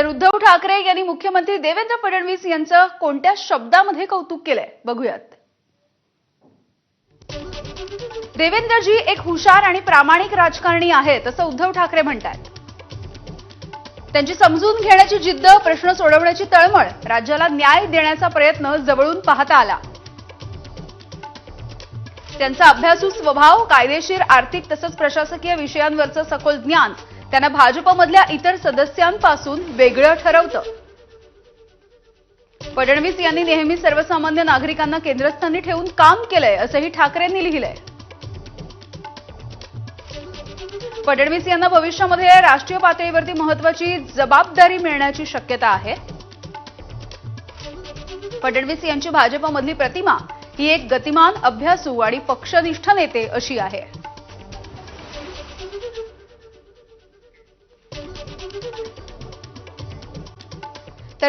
तर उद्धव ठाकरे यांनी मुख्यमंत्री देवेंद्र फडणवीस यांचं कोणत्या शब्दामध्ये कौतुक केलंय? बघूयात. देवेंद्रजी एक हुशार आणि प्रामाणिक राजकारणी आहेत असं उद्धव ठाकरे म्हणतात त्यांची समजून घेण्याची जिद्द प्रश्न सोडवण्याची तळमळ राज्याला न्याय देण्याचा प्रयत्न जवळून पाहता आला. त्यांचा अभ्यासू स्वभाव कायदेशीर आर्थिक तसंच प्रशासकीय विषयांवरचं सखोल ज्ञान त्यांना भाजपमधल्या इतर सदस्यांपासून वेगळं ठरवतं. फडणवीस यांनी नेहमी सर्वसामान्य नागरिकांना केंद्रस्थानी ठेवून काम केलंय असंही ठाकरेंनी लिहिलंय. फडणवीस यांना भविष्यामध्ये राष्ट्रीय पातळीवरती महत्वाची जबाबदारी मिळण्याची शक्यता आहे. फडणवीस यांची भाजपमधली प्रतिमा ही एक गतिमान अभ्यासू आणि पक्षनिष्ठ नेते अशी आहे.